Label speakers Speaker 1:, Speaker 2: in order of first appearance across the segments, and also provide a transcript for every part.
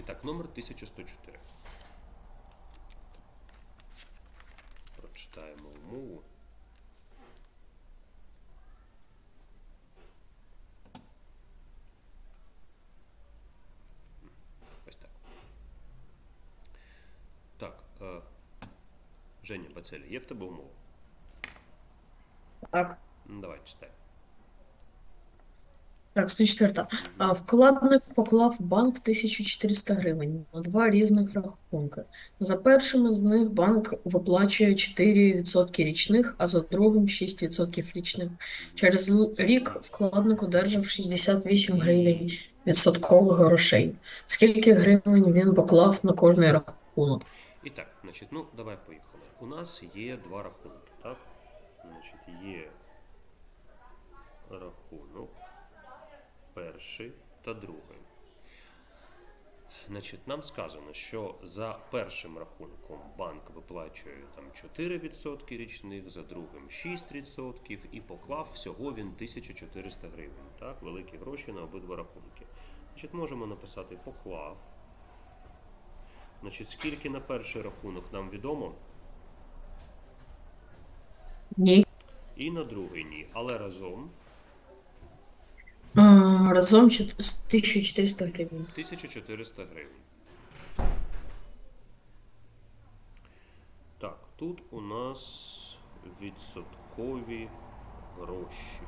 Speaker 1: І так, номер 1104. Прочитаємо умову. Ось так. Так. Е, Женя Бацелі, є в тебе умова?
Speaker 2: Так.
Speaker 1: Ну, давай, читай.
Speaker 2: Так, 104. А, Вкладник поклав в банк 1400 гривень на два різних рахунки. За першим з них банк виплачує 4% річних, а за другим 6% річних. Через рік вкладник одержав 68 гривень відсоткових грошей. Скільки гривень він поклав на кожний рахунок?
Speaker 1: І так, значить, ну давай поїхали. У нас є два рахунки, так? Значить, є рахунок перший та другий. Значить, нам сказано, що за першим рахунком банк виплачує там 4% річних, за другим 6% і поклав всього він 1400 гривень. Так, великі гроші на обидва рахунки. Значить, можемо написати поклав. Значить, скільки на перший рахунок нам відомо,
Speaker 2: Ні.
Speaker 1: і на другий ні. Але разом
Speaker 2: Разом чот- 1400 гривень.
Speaker 1: 1400 гривень. Так, тут у нас відсоткові гроші.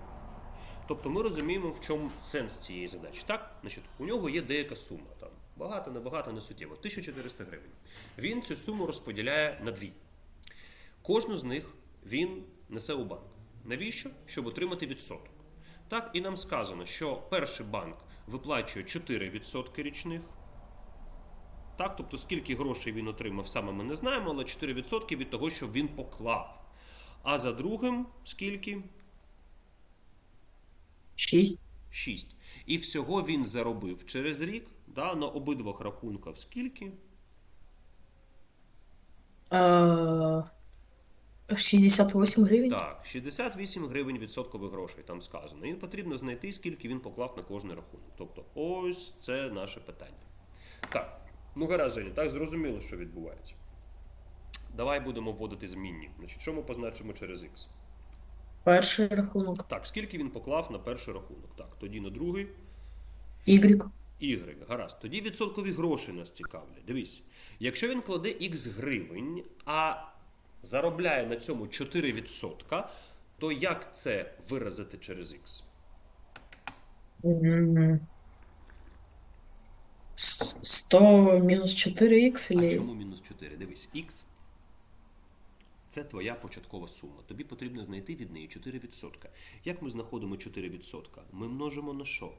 Speaker 1: Тобто ми розуміємо, в чому сенс цієї задачі. Так, значить, у нього є деяка сума. Там, багато, небагато, не суттєво. 1400 гривень. Він цю суму розподіляє на дві. Кожну з них він несе у банк. Навіщо? Щоб отримати відсоток. Так, і нам сказано, що перший банк виплачує 4% річних. Так, тобто скільки грошей він отримав, саме ми не знаємо, але 4% від того, що він поклав. А за другим скільки?
Speaker 2: 6.
Speaker 1: 6. І всього він заробив через рік да, на обидвох рахунках скільки?
Speaker 2: А, 68 гривень?
Speaker 1: Так, 68 гривень відсоткових грошей там сказано. І потрібно знайти, скільки він поклав на кожний рахунок. Тобто, ось це наше питання. Так, ну гаразд, Женя, так зрозуміло, що відбувається. Давай будемо вводити змінні. Значить, що ми позначимо через X?
Speaker 2: Перший рахунок.
Speaker 1: Так, скільки він поклав на перший рахунок? Так, тоді на другий.
Speaker 2: Y.
Speaker 1: Y, гаразд. Тоді відсоткові гроші нас цікавлять. Дивись, якщо він кладе X гривень, а заробляє на цьому 4%, то як це виразити через X?
Speaker 2: 100 мінус 4х
Speaker 1: А чому мінус 4? Дивись, X це твоя початкова сума. Тобі потрібно знайти від неї 4%. Як ми знаходимо 4%? Ми множимо на що?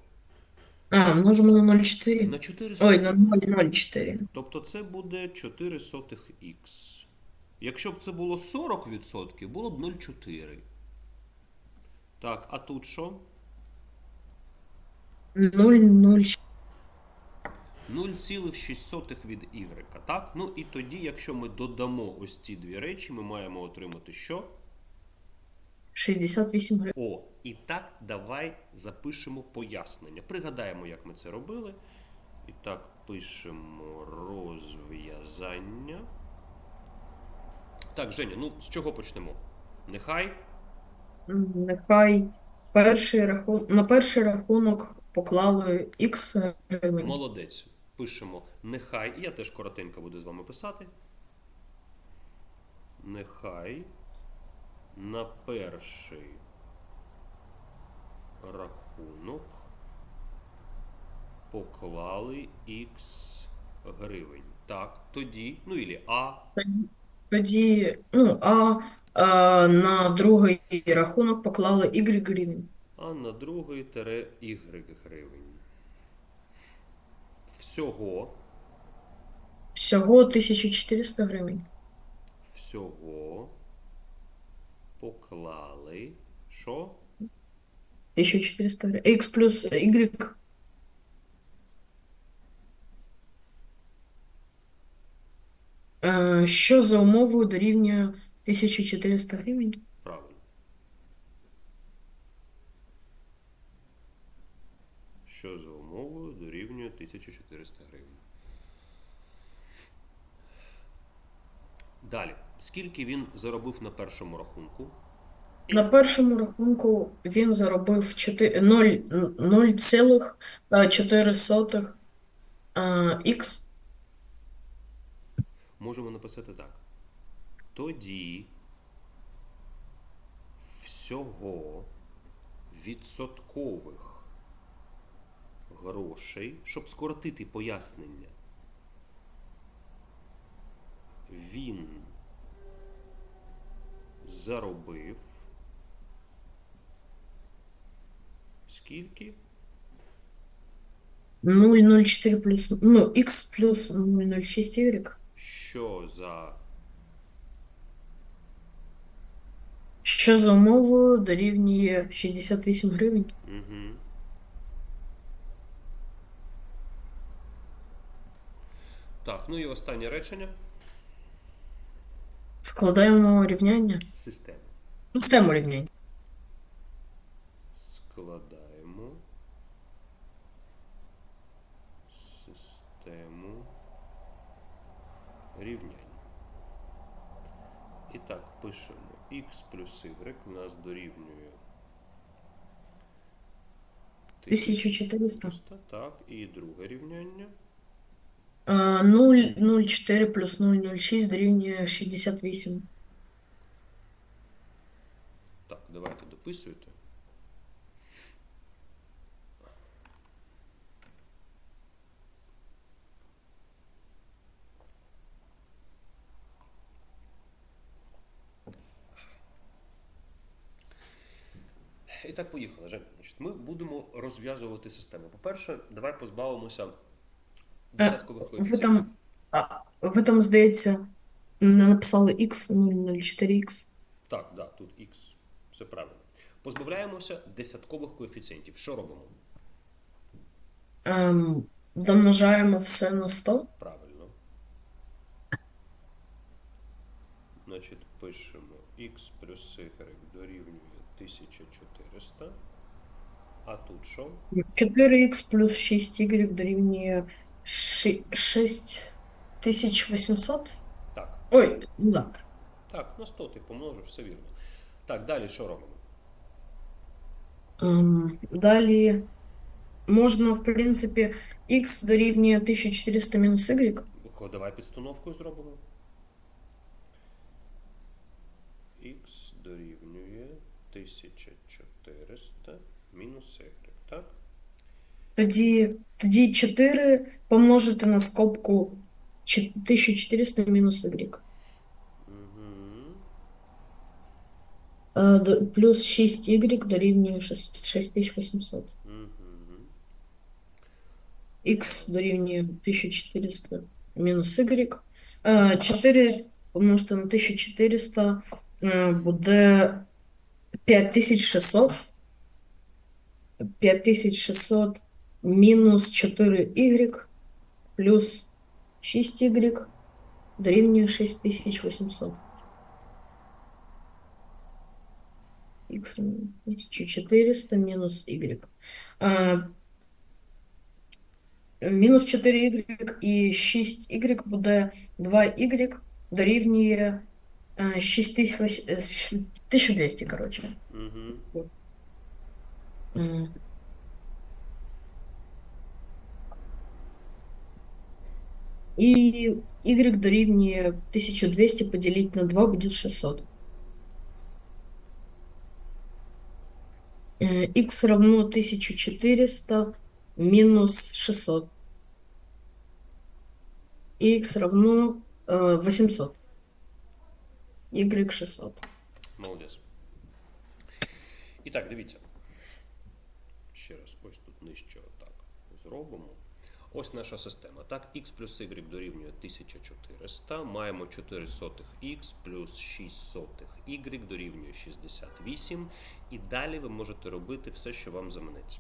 Speaker 2: А, множимо на 0,4.
Speaker 1: На 4
Speaker 2: Ой, на 0,04.
Speaker 1: Тобто це буде 4 сотих х. Якщо б це було 40%, було б 0,4. Так, а тут що?
Speaker 2: 0,0.
Speaker 1: 0,6 від y. Так? Ну і тоді, якщо ми додамо ось ці дві речі, ми маємо отримати що?
Speaker 2: 68 гривень.
Speaker 1: О, і так, давай запишемо пояснення. Пригадаємо, як ми це робили. І так, пишемо розв'язання. Так, Женя, ну з чого почнемо? Нехай.
Speaker 2: Нехай перший рахунок, на перший рахунок поклали Х гривень.
Speaker 1: Молодець. Пишемо нехай. Я теж коротенько буду з вами писати. Нехай на перший рахунок поклали Х гривень. Так, тоді, ну ілі А.
Speaker 2: Тоді, ну, а, а на другий рахунок поклали Y гривень.
Speaker 1: а на другий тире Y гривень. Всього,
Speaker 2: Всього 1400 гривень.
Speaker 1: всього поклали що?
Speaker 2: 1400 гривень. X плюс Y. Е, що за умовою дорівнює 1400 гривень?
Speaker 1: Правильно. Що за умовою дорівнює 1400 гривень. Далі. Скільки він заробив на першому рахунку?
Speaker 2: На першому рахунку він заробив 0,4 х
Speaker 1: Можемо написати так. Тоді всього відсоткових грошей, щоб скоротити пояснення, він заробив скільки?
Speaker 2: 0,04 плюс, ну, х плюс 0,06 y,
Speaker 1: Що за
Speaker 2: що за умовою дорівнює 68 гривень.
Speaker 1: Угу. Так, ну і останнє речення.
Speaker 2: Складаємо рівняння.
Speaker 1: Система.
Speaker 2: Систему рівнянь.
Speaker 1: Складаємо рівнянь. І так, пишемо x плюс y у нас дорівнює
Speaker 2: 1400.
Speaker 1: Так, і друге рівняння.
Speaker 2: А, 0,04 плюс 0,06 дорівнює 68.
Speaker 1: Так, давайте дописуйте. Так, поїхали. Жень. Значить, ми будемо розв'язувати систему. По-перше, давай позбавимося десяткових
Speaker 2: Ви
Speaker 1: коефіцієнтів.
Speaker 2: там, а, ви там, здається, не написали x 0,04x.
Speaker 1: Так, да, тут x. Все правильно. Позбавляємося десяткових коефіцієнтів. Що робимо?
Speaker 2: Ем, домножаємо все на 100.
Speaker 1: Правильно. Значить, пишемо x плюс y дорівнює 1400. А тут що?
Speaker 2: 4х плюс 6y дорівнює ши- 6800.
Speaker 1: Так.
Speaker 2: Ой, ну так.
Speaker 1: Так, на 100 ти помножив, все вірно. Так, далі що робимо?
Speaker 2: Ем, далі можна, в принципі, x дорівнює 1400 мінус y.
Speaker 1: Хо, Давай підстановкою зробимо. 1400 мінус y, так?
Speaker 2: Тоді, тоді 4 помножити на скобку чи- 1400 мінус y.
Speaker 1: Угу.
Speaker 2: Е, д- Плюс 6y дорівнює 6- 6800.
Speaker 1: Угу.
Speaker 2: Х дорівнює 1400 мінус y. Е, 4 помножити на 1400 е, буде 5600. 5600 мінус 4y плюс 6y дорівнює 6800. Х равно 1400 мінус y. Е, Мінус 4y і 6y буде 2y дорівнює е, 6000 е, щ- 1200, коротше.
Speaker 1: Угу.
Speaker 2: Е. І y дорівнює 1200 поділити на 2 буде 600. Е, Х равно 1400 мінус 600. І х равно е, 800. Y 600.
Speaker 1: Молодець. І так, дивіться. Ще раз, ось тут нижче отак зробимо. Ось наша система. Так, x плюс y дорівнює 1400. Маємо 4 сотих x плюс 6 сотих y дорівнює 68. І далі ви можете робити все, що вам заманеться.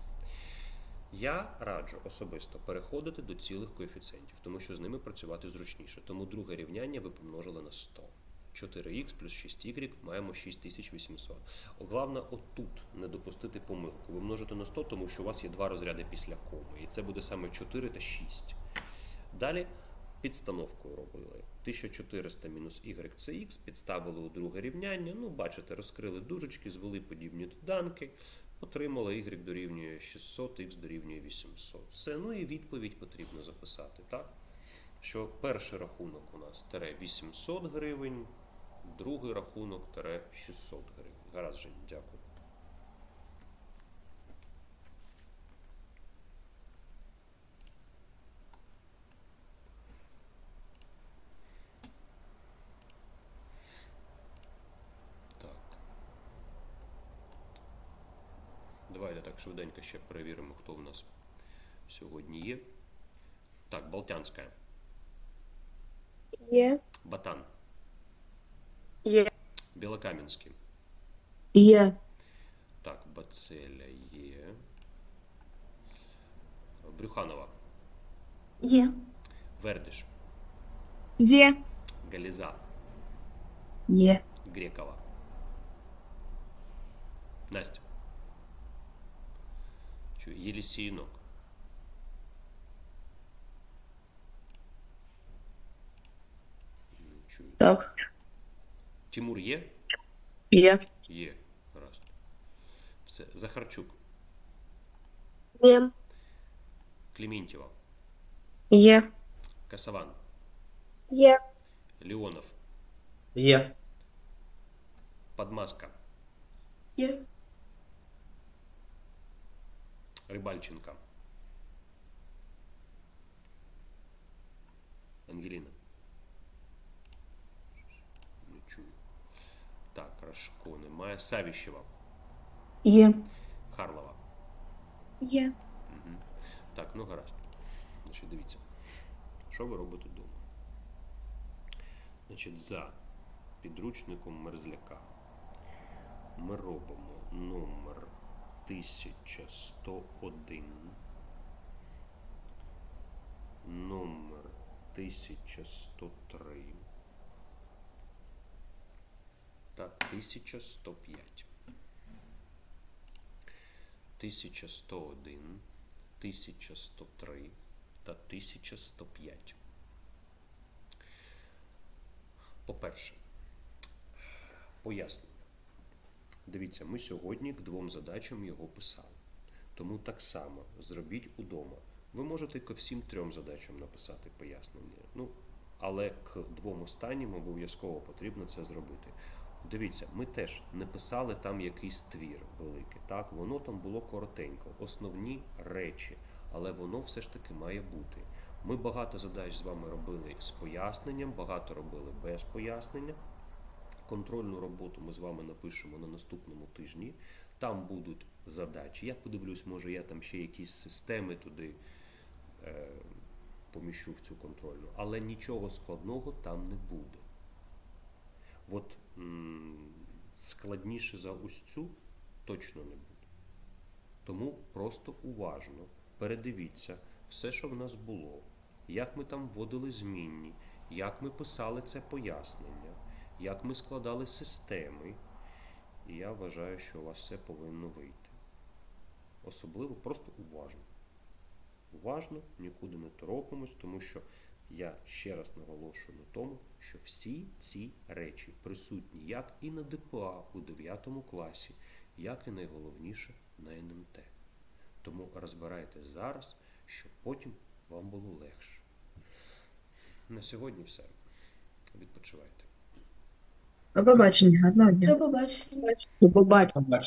Speaker 1: Я раджу особисто переходити до цілих коефіцієнтів, тому що з ними працювати зручніше. Тому друге рівняння ви помножили на 100. 4х плюс 6y маємо 6800. Головне, отут не допустити помилку. Ви множите на 100, тому що у вас є два розряди після коми. І це буде саме 4 та 6. Далі підстановкою робили. 1400 мінус y це x, підставили у друге рівняння. Ну, бачите, розкрили дужечки, звели подібні доданки, отримали y дорівнює 600, x дорівнює 800. Все, ну і відповідь потрібно записати, так? Що перший рахунок у нас тере 800 гривень, другий рахунок тере 600 гривень. Гаразд, Жень, дякую. Так. Давайте так швиденько ще перевіримо, хто в нас сьогодні є. Так, Балтянська.
Speaker 3: Є.
Speaker 1: Батан.
Speaker 3: Є.
Speaker 1: Білокам'янський.
Speaker 3: Є.
Speaker 1: Так, Бацеля є. Брюханова.
Speaker 4: Є.
Speaker 1: Вердиш.
Speaker 3: Є.
Speaker 1: Галіза.
Speaker 3: Є.
Speaker 1: Грекова. Настя. Чую, Єлісіїнок. Не чую.
Speaker 3: Так.
Speaker 1: Тимур є?
Speaker 3: Є.
Speaker 1: Є. Раз. Все. Захарчук.
Speaker 3: Є.
Speaker 1: Клементьєва.
Speaker 3: Є.
Speaker 1: Касаван.
Speaker 3: Є.
Speaker 1: Леонов.
Speaker 5: Є.
Speaker 1: Подмаска.
Speaker 4: Є.
Speaker 1: Рибальченка. Ангеліна. Рашко немає. Савіщева.
Speaker 2: Є.
Speaker 1: Харлова.
Speaker 3: Є.
Speaker 1: Так, ну гаразд. Значить, дивіться. Що ви робите вдома? Значить, за підручником мерзляка ми робимо номер 1101, номер 1103 та 1105. 1101, 1103 та 1105. По-перше, пояснення. Дивіться, ми сьогодні к двом задачам його писали. Тому так само зробіть удома. Ви можете ко всім трьом задачам написати пояснення. Ну, але к двом останнім обов'язково потрібно це зробити. Дивіться, ми теж не писали там якийсь твір великий. Так, воно там було коротенько, основні речі, але воно все ж таки має бути. Ми багато задач з вами робили з поясненням, багато робили без пояснення. Контрольну роботу ми з вами напишемо на наступному тижні. Там будуть задачі. Я подивлюсь, може я там ще якісь системи туди е, поміщу в цю контрольну, але нічого складного там не буде. От складніше за ось цю точно не буде. Тому просто уважно передивіться все, що в нас було, як ми там вводили змінні, як ми писали це пояснення, як ми складали системи. І я вважаю, що у вас все повинно вийти. Особливо просто уважно. Уважно, нікуди не торопимось, тому що я ще раз наголошую на тому, що всі ці речі присутні як і на ДПА у 9 класі, як і найголовніше на НМТ. Тому розбирайте зараз, щоб потім вам було легше. На сьогодні все. Відпочивайте.
Speaker 3: До побачення. Дня.
Speaker 4: До побачення.
Speaker 3: До побачення.